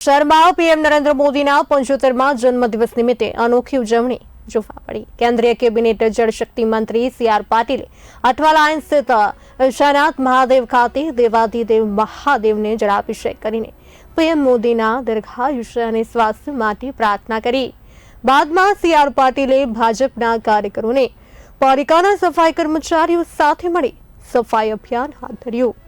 શહેરમાં પીએમ નરેન્દ્ર મોદીના પંચોતેરમાં જન્મદિવસ નિમિત્તે અનોખી ઉજવણી જોવા મળી. કેન્દ્રીય કેબિનેટ જળશક્તિ મંત્રી સી આર પાટીલે અઠવા સ્થિત શનાથ મહાદેવ ખાતે દેવાધિદેવ મહાદેવને જળાભિષેક કરીને પીએમ મોદીના દીર્ઘાયુષ્ય અને સ્વાસ્થ્ય માટે પ્રાર્થના કરી. બાદમાં સી આર પાટીલે ભાજપના કાર્યકરોને પાલિકાના સફાઈ કર્મચારીઓ સાથે મળી સફાઈ અભિયાન હાથ ધર્યું.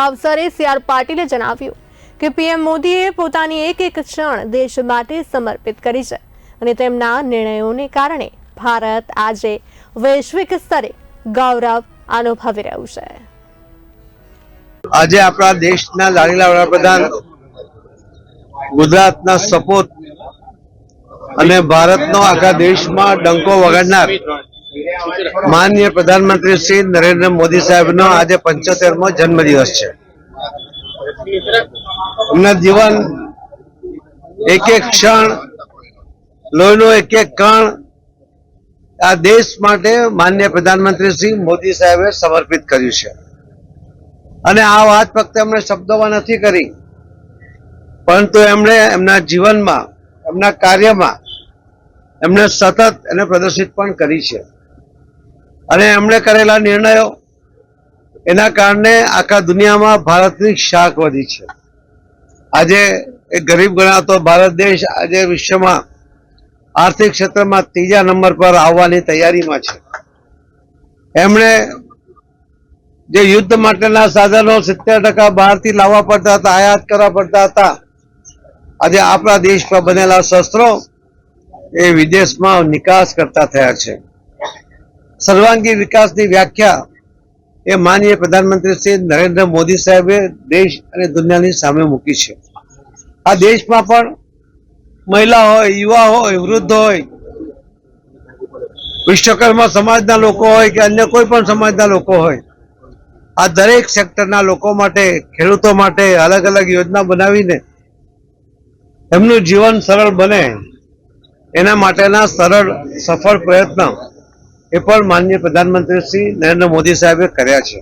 અવસરે સી આર પાટીલે જણાવ્યું કે પીએમ મોદીએ પોતાની એક એક ક્ષણ દેશ માટે સમર્પિત કરી છે અને તેમના નિર્ણયોને કારણે ભારત આજે વૈશ્વિક સ્તરે ગૌરવ અનુભવી રહ્યું છે. આજે આપણા દેશના લાડીલા વડાપ્રધાન ગુજરાતના સપોત અને ભારતનો આખા દેશમાં ડંકો વગાડનાર માનનીય પ્રધાનમંત્રી શ્રી નરેન્દ્ર મોદી સાહેબનો આજે પંચોતેરમો જન્મદિવસ છે. એમના જીવન એક એક ક્ષણ, લોહીનો એક એક કણ આ દેશ માટે માન્ય પ્રધાનમંત્રી શ્રી મોદી સાહેબે સમર્પિત કર્યું છે. અને આ વાત ફક્ત એમણે શબ્દોમાં નથી કરી, પરંતુ એમણે એમના જીવનમાં, એમના કાર્યમાં એમણે સતત એને પ્રદર્શિત પણ કરી છે. અને એમણે કરેલા નિર્ણયો એના કારણે આખા દુનિયામાં ભારતની શાખ વધી છે. આજે એ ગરીબ ગણાતો ભારત દેશ આજે વિશ્વમાં આર્થિક ક્ષેત્રમાં ત્રીજા નંબર પર આવવાની તૈયારીમાં છે. એમણે જે યુદ્ધ માટેના સાધનો સિત્તેર ટકા બહારથી લાવવા પડતા હતા, આયાત કરવા પડતા હતા, આજે આપણા દેશ પર બનેલા શસ્ત્રો એ વિદેશમાં નિકાસ કરતા થયા છે. સર્વાંગી વિકાસની વ્યાખ્યા એ માનીય પ્રધાનમંત્રી શ્રી નરેન્દ્ર મોદી સાહેબે દેશ અને દુનિયાની સામે મૂકી છે. આ દેશમાં પણ મહિલા હોય, યુવા હોય, વૃદ્ધ હોય, વિશ્વકર્મા સમાજના લોકો હોય કે અન્ય કોઈ પણ સમાજના લોકો હોય, આ દરેક સેક્ટરના લોકો માટે, ખેડૂતો માટે અલગ અલગ યોજના બનાવીને એમનું જીવન સરળ બને. એના માટેના સરળ, સફળ પ્રયત્ન એ પણ માનનીય પ્રધાનમંત્રી શ્રી નરેન્દ્ર મોદી સાહેબે કર્યા છે.